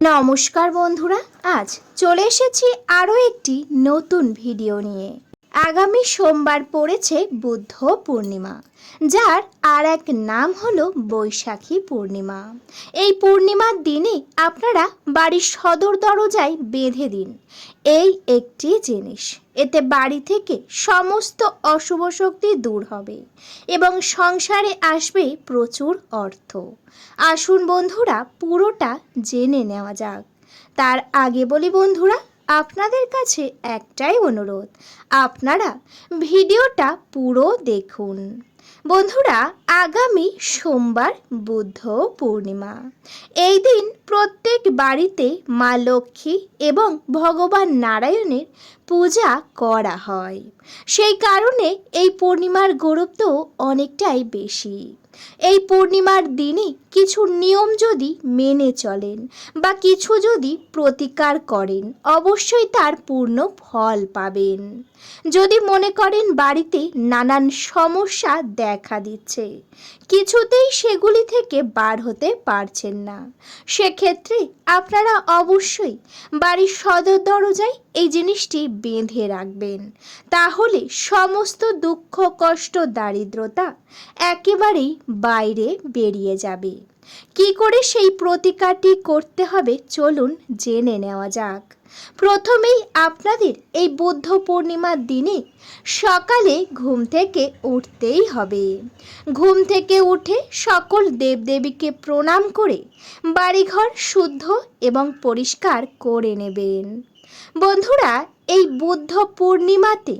নমস্কার বন্ধুরা আজ চলে এসেছি আরও একটি নতুন ভিডিও নিয়ে। আগামী সোমবার পড়েছে বুদ্ধ পূর্ণিমা, যার আর এক নাম হলো বৈশাখী পূর্ণিমা। এই পূর্ণিমার দিনে আপনারা বাড়ির সদর দরজায় বেঁধে দিন। এই একটি জিনিস, এতে বাড়ি থেকে সমস্ত অশুভ শক্তি দূর হবে এবং সংসারে আসবে প্রচুর অর্থ। আসুন বন্ধুরা, পুরোটা জেনে নেওয়া যাক। তার আগে বলি বন্ধুরা আপনাদের কাছে একটাই অনুরোধ, আপনারা ভিডিওটা পুরো দেখুন। বন্ধুরা, আগামী সোমবার বুদ্ধ পূর্ণিমা। এই দিন প্রত্যেক বাড়িতে মা লক্ষ্মী এবং ভগবান নারায়ণের পূজা করা হয়। সেই কারণে এই পূর্ণিমার গুরুত্ব অনেকটাই বেশি। এই পূর্ণিমার দিনে কিছু নিয়ম যদি মেনে চলেন বা কিছু যদি প্রতিকার করেন, অবশ্যই তার পূর্ণ ফল পাবেন। যদি মনে করেন বাড়িতে নানান সমস্যা দেখা দিচ্ছে, কিছুতেই সেগুলি থেকে বার হতে পারছেন না, সেক্ষেত্রে আপনারা অবশ্যই বাড়ির সদর দরজায় এই জিনিসটি বেঁধে রাখবেন। তাহলে সমস্ত দুঃখ, কষ্ট, দারিদ্রতা একেবারেই বাইরে বেরিয়ে যাবে। কি করে সেই প্রতিকারটি করতে হবে চলুন জেনে নেওয়া যাক। প্রথমেই আপনাদের এই বুদ্ধ পূর্ণিমার দিনে সকালে ঘুম থেকে উঠতেই হবে। ঘুম থেকে উঠে সকল দেবদেবীকে প্রণাম করে বাড়িঘর শুদ্ধ এবং পরিষ্কার করে নেবেন। বন্ধুরা, এই বুদ্ধ পূর্ণিমাতে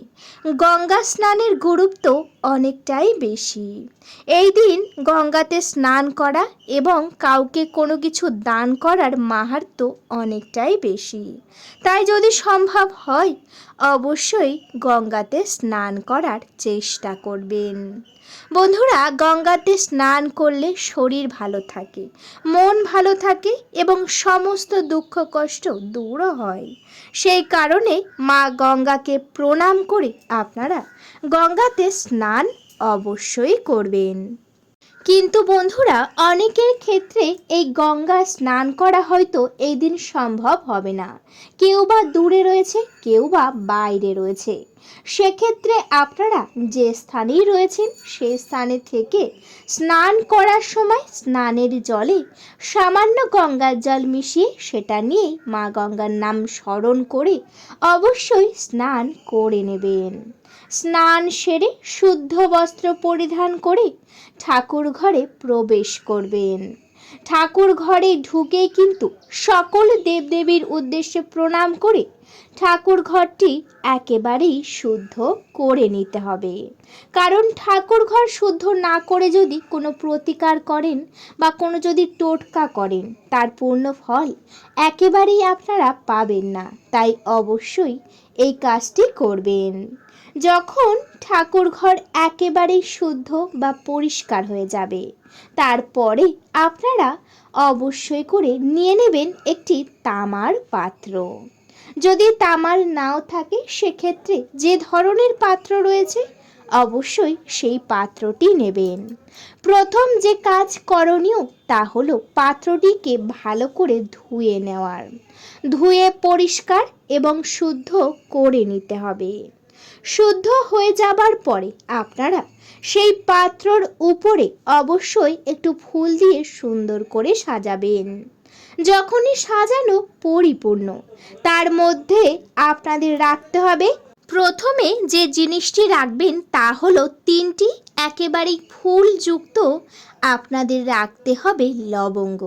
গঙ্গা স্নানের গুরুত্ব অনেকটাই বেশি। এই দিন গঙ্গাতে স্নান করা এবং কাউকে কোনো কিছু দান করার মাহাত্ম অনেকটাই বেশি। তাই যদি সম্ভব হয়, অবশ্যই গঙ্গাতে স্নান করার চেষ্টা করবেন। বন্ধুরা, গঙ্গাতে স্নান করলে শরীর ভালো থাকে, মন ভালো থাকে এবং সমস্ত দুঃখ কষ্ট দূরও হয়। সেই কারণে মা গঙ্গাকে প্রণাম করে আপনারা গঙ্গাতে স্নান অবশ্যই করবেন। কিন্তু বন্ধুরা, অনেকের ক্ষেত্রে এই গঙ্গা স্নান করা হয়তো এই দিন সম্ভব হবে না। কেউ বা দূরে রয়েছে, কেউ বা বাইরে রয়েছে। সেক্ষেত্রে আপনারা যে স্থানেই রয়েছেন, সেই স্থানে থেকে স্নান করার সময় স্নানের জলে সামান্য গঙ্গার জল মিশিয়ে সেটা নিয়ে মা গঙ্গার নাম স্মরণ করে অবশ্যই স্নান করে নেবেন। স্নান সেরে শুদ্ধ বস্ত্র পরিধান করে ঠাকুর ঘরে প্রবেশ করবেন। ঠাকুর ঘরে ঢুকে কিন্তু সকল দেবদেবীর উদ্দেশ্যে প্রণাম করে ঠাকুর ঘরটি একেবারেই শুদ্ধ করে নিতে হবে। কারণ ঠাকুর ঘর শুদ্ধ না করে যদি কোনো প্রতিকার করেন বা কোনো যদি টোটকা করেন, তার পূর্ণ ফল একেবারেই আপনারা পাবেন না। তাই অবশ্যই এই কাজটি করবেন। যখন ঠাকুর ঘর একেবারেই শুদ্ধ বা পরিষ্কার হয়ে যাবে, তারপরে আপনারা অবশ্যই করে নিয়ে নেবেন একটি তামার পাত্র। যদি তামার নাও থাকে, সেক্ষেত্রে যে ধরনের পাত্র রয়েছে, অবশ্যই সেই পাত্রটি নেবেন। প্রথম যে কাজ করণীয়, তা হলো পাত্রটিকে ভালো করে ধুয়ে নেওয়ার। ধুয়ে পরিষ্কার এবং শুদ্ধ করে নিতে হবে। শুদ্ধ হয়ে যাবার পরে আপনারা সেই পাত্রর উপরে অবশ্যই একটু ফুল দিয়ে সুন্দর করে সাজাবেন। যখনই সাজানো পরিপূর্ণ। তার মধ্যে আপনাদের রাখতে হবে, প্রথমে যে জিনিসটি রাখবেন তা হলো তিনটি একেবারেই ফুলযুক্ত আপনাদের রাখতে হবে লবঙ্গ।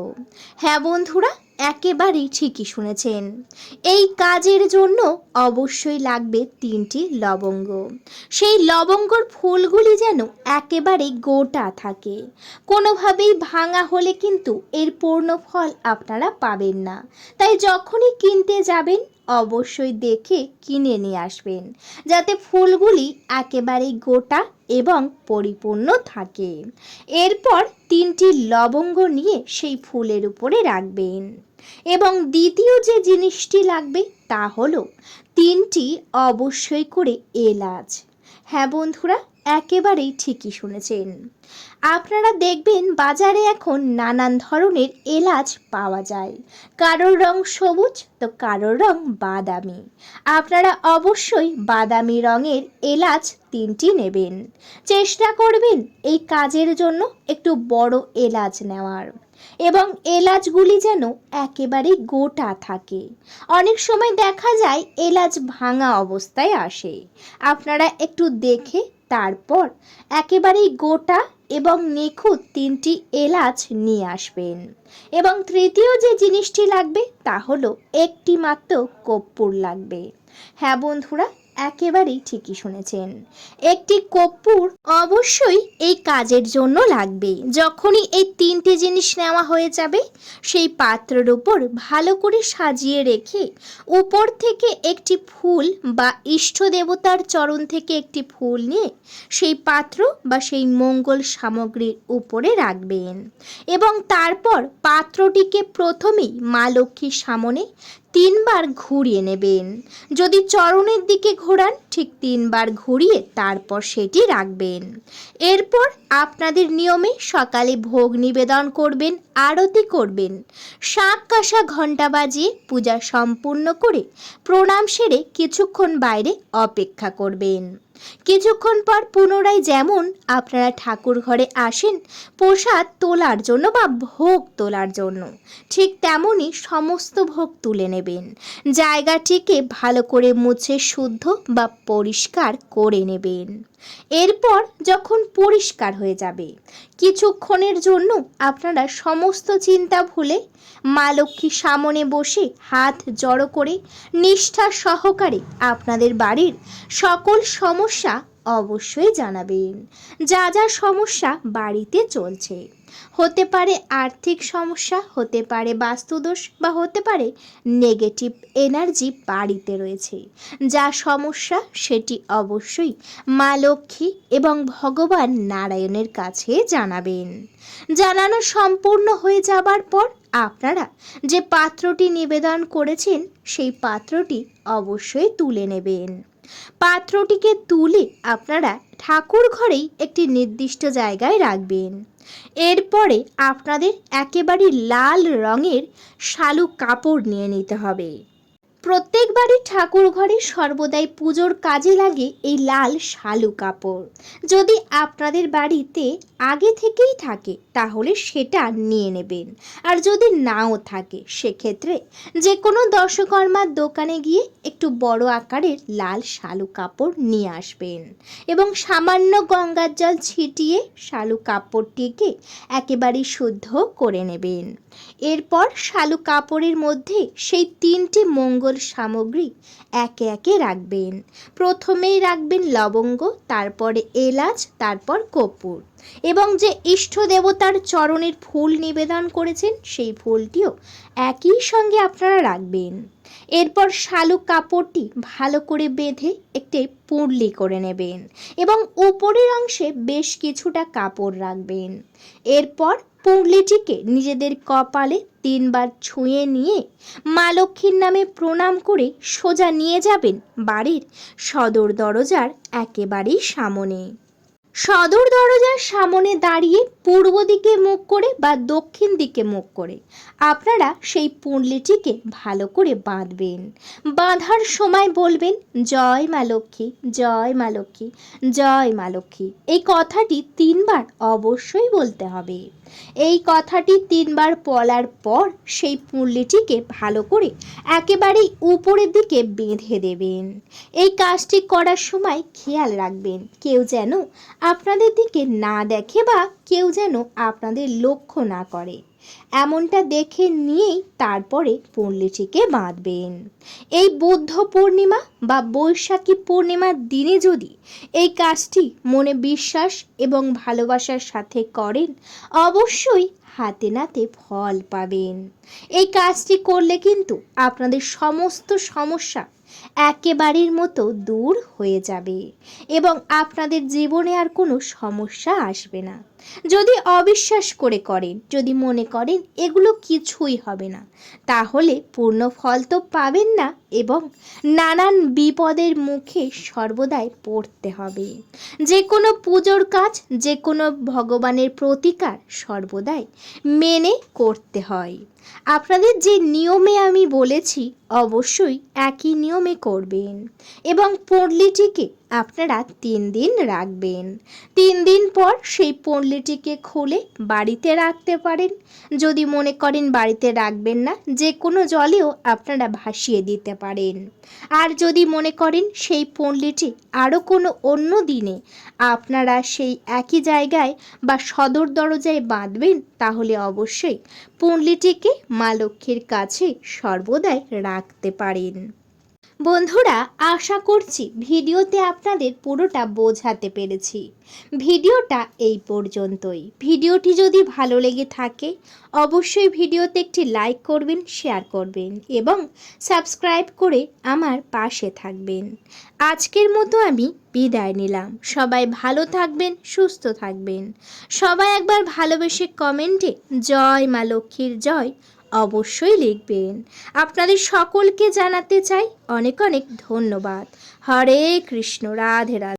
হ্যাঁ বন্ধুরা একেবারেই ঠিকই শুনেছেন। এই কাজের জন্য অবশ্যই লাগবে তিনটি লবঙ্গ। সেই লবঙ্গর ফুলগুলি যেন একেবারে গোটা থাকে। কোনোভাবেই ভাঙা হলে কিন্তু এর পূর্ণ ফল আপনারা পাবেন না। তাই যখনই কিনতে যাবেন, অবশ্যই দেখে কিনে নিয়ে আসবেন। যাতে ফুলগুলি একেবারেই গোটা এবং পরিপূর্ণ থাকে। এরপর তিনটি লবঙ্গ নিয়ে সেই ফুলের উপরে রাখবেন। এবং দ্বিতীয় যে জিনিসটি লাগবে তা হলো তিনটি অবশ্যই করে এলাচ। হ্যাঁ বন্ধুরা একেবারেই ঠিকই শুনেছেন। আপনারা দেখবেন বাজারে এখন নানান ধরনের এলাচ পাওয়া যায়। কারোর রং সবুজ, তো কারোর রং বাদামি। আপনারা অবশ্যই বাদামি রঙের এলাচ তিনটি নেবেন। চেষ্টা করবেন এই কাজের জন্য একটু বড় এলাচ নেওয়ার। এবং এলাচগুলি যেন একেবারে গোটা থাকে। অনেক সময় দেখা যায় এলাচ ভাঙা অবস্থায় আসে। আপনারা একটু দেখে তারপর একেবারেই গোটা এবং নিখুঁত তিনটি এলাচ নিয়ে আসবেন। এবং তৃতীয় যে জিনিসটি লাগবে তা হলো একটি মাত্র কর্পূর লাগবে। হ্যাঁ বন্ধুরা একেবারেই ঠিকই শুনেছেন। একটি কর্পূর অবশ্যই এই কাজের জন্য লাগবে যখনই এই তিনটে জিনিস নেওয়া হয়ে যাবে, সেই পাত্রের উপর ভালো করে সাজিয়ে রেখে উপর থেকে একটি ফুল বা ইষ্ট দেবতার চরণ থেকে একটি ফুল নিয়ে সেই পাত্র বা সেই মঙ্গল সামগ্রীর উপরে রাখবেন। এবং তারপর পাত্রটিকে প্রথমেই মা লক্ষ্মীর সামনে তিনবার ঘুরিয়ে নেবেন। যদি চরণের দিকে ঘোরান, ঠিক তিনবার ঘুরিয়ে তারপর সেটি রাখবেন। এরপর আপনাদের নিয়মে সকালে ভোগ নিবেদন করবেন, আরতি করবেন। শাঁখ কাঁসা ঘণ্টা বাজিয়ে পূজা সম্পূর্ণ করে প্রণাম সেরে কিছুক্ষণ বাইরে অপেক্ষা করবেন। কিছুক্ষণ পর পুনরায় যেমন আপনারা ঠাকুর ঘরে আসেন, প্রসাদ তোলার জন্য বা ভোগ তোলার জন্য, ঠিক তেমনই সমস্ত ভোগ তুলে নেবেন। জায়গাটিকে ভালো করে মুছে শুদ্ধ বা পরিষ্কার করে নেবেন। এরপর যখন পরিষ্কার হয়ে যাবে, কিছুক্ষণের জন্য আপনারা সমস্ত চিন্তা ভুলে মা লক্ষ্মীর সামনে বসে হাত জড়ো করে নিষ্ঠা সহকারে আপনাদের বাড়ির সকল সমস্যা অবশ্যই জানাবেন। যা যা সমস্যা বাড়িতে চলছে। হতে পারে আর্থিক সমস্যা, হতে পারে বাস্তুদোষ বা হতে পারে নেগেটিভ এনার্জি বাড়িতে রয়েছে। যা সমস্যা সেটি অবশ্যই মা লক্ষ্মী এবং ভগবান নারায়ণের কাছে জানাবেন। জানানো সম্পূর্ণ হয়ে যাবার পর আপনারা যে পাত্রটি নিবেদন করেছেন, সেই পাত্রটি অবশ্যই তুলে নেবেন। পাত্রটিকে তুলে আপনারা ঠাকুর ঘরেই একটি নির্দিষ্ট জায়গায় রাখবেন। এরপরে আপনাদের একেবারে লাল রঙের শালু কাপড় নিয়ে নিতে হবে। প্রত্যেক বাড়ির ঠাকুর ঘরে সর্বদাই পুজোর কাজে লাগে এই লাল শালু কাপড়। যদি আপনাদের বাড়িতে আগে থেকেই থাকে, তাহলে সেটা নিয়ে নেবেন। আর যদি নাও থাকে, সেক্ষেত্রে যে কোনো দশকর্মার দোকানে গিয়ে একটু বড় আকারের লাল শালু কাপড় নিয়ে আসবেন এবং সামান্য গঙ্গার জল ছিটিয়ে শালু কাপড়টিকে একেবারে শুদ্ধ করে নেবেন। এরপর শালু কাপড়ের মধ্যে সেই তিনটি মঙ্গল সামগ্রী একে একে রাখবেন। প্রথমেই রাখবেন লবঙ্গ, তারপরে এলাচ, তারপর কর্পূর। এবং যে ইষ্ট দেবতার চরণের ফুল নিবেদন করেছেন, সেই ফুলটিও একই সঙ্গে আপনারা রাখবেন। এরপর শালুক কাপড়টি ভালো করে বেঁধে একটি পুঁড়লি করে নেবেন এবং উপরের অংশে বেশ কিছুটা কাপড় রাখবেন। এরপর পুঁড়লিটিকে নিজেদের কপালে তিনবার ছুঁয়ে নিয়ে মা লক্ষ্মীর নামে প্রণাম করে সোজা নিয়ে যাবেন বাড়ির সদর দরজার একেবারেই সামনে। সদর দরজার সামনে দাঁড়িয়ে পূর্ব দিকে মুখ করে বা দক্ষিণ দিকে মুখ করে আপনারা সেই পুণ্ডলিটিকে ভালো করে বাঁধবেন। বাঁধার সময় বলবেন, জয় মা লক্ষ্মী, জয় মা লক্ষ্মী, জয় মা লক্ষ্মী। এই কথাটি তিনবার অবশ্যই বলতে হবে। এই কথাটি তিনবার বলার পর সেই পুল্লিটিকে ভালো করে একেবারেই উপরের দিকে বেঁধে দেবেন। এই কাজটি করার সময় খেয়াল রাখবেন, কেউ যেন আপনাদের দিকে না দেখে বা কেউ যেন আপনাদের লক্ষ্য না করে। এমনটা দেখে নিয়েই তারপরে পুঁড়লিটিকে বাঁধবেন। এই বুদ্ধ পূর্ণিমা বা বৈশাখী পূর্ণিমার দিনে যদি এই কাজটি মনে বিশ্বাস এবং ভালোবাসার সাথে করেন, অবশ্যই হাতে নাতে ফল পাবেন। এই কাজটি করলে কিন্তু আপনাদের সমস্ত সমস্যা একেবারের মতো দূর হয়ে যাবে এবং আপনাদের জীবনে আর কোনো সমস্যা আসবে না। যদি অবিশ্বাস করে করেন, যদি মনে করেন এগুলো কিছুই হবে না, তাহলে পূর্ণ ফল তো পাবেন না এবং নানান বিপদের মুখে সর্বদাই পড়তে হবে। যে কোনো পুজোর কাজ যে কোনো ভগবানের প্রতিকার সর্বদাই মেনে করতে হয়। আপনাদের যে নিয়মে আমি বলেছি, অবশ্যই একই নিয়মে করবেন এবং পণ্ডলিটিকে আপনারা তিন দিন রাখবেন। তিন দিন পর সেই পণ্ডলিটিকে খুলে বাড়িতে রাখতে পারেন। যদি মনে করেন বাড়িতে রাখবেন না যে কোনো জলেও আপনারা ভাসিয়ে দিতে পারেন। আর যদি মনে করেন সেই পণ্ডলিটি আরও কোনো অন্য দিনে আপনারা সেই একই জায়গায় বা সদর দরজায় বাঁধবেন, তাহলে অবশ্যই পুণ্ডলিটিকে মা লক্ষ্মীর কাছে সর্বদাই রাখতে পারেন। বন্ধুরা, আশা করছি ভিডিওতে আপনাদের পুরোটা বোঝাতে পেরেছি। ভিডিওটা এই পর্যন্তই। ভিডিওটি যদি ভালো লেগে থাকে, অবশ্যই ভিডিওতে একটি লাইক করবেন, শেয়ার করবেন এবং সাবস্ক্রাইব করে আমার পাশে থাকবেন। আজকের মতো আমি বিদায় নিলাম। সবাই ভালো থাকবেন, সুস্থ থাকবেন। সবাই একবার ভালোবেসে কমেন্টে জয় মা লক্ষ্মীর জয় অবশ্যই লিখবেন। আপনাদের সকলকে জানাতে চাই অনেক অনেক ধন্যবাদ। হরে কৃষ্ণ রাধে রাধে।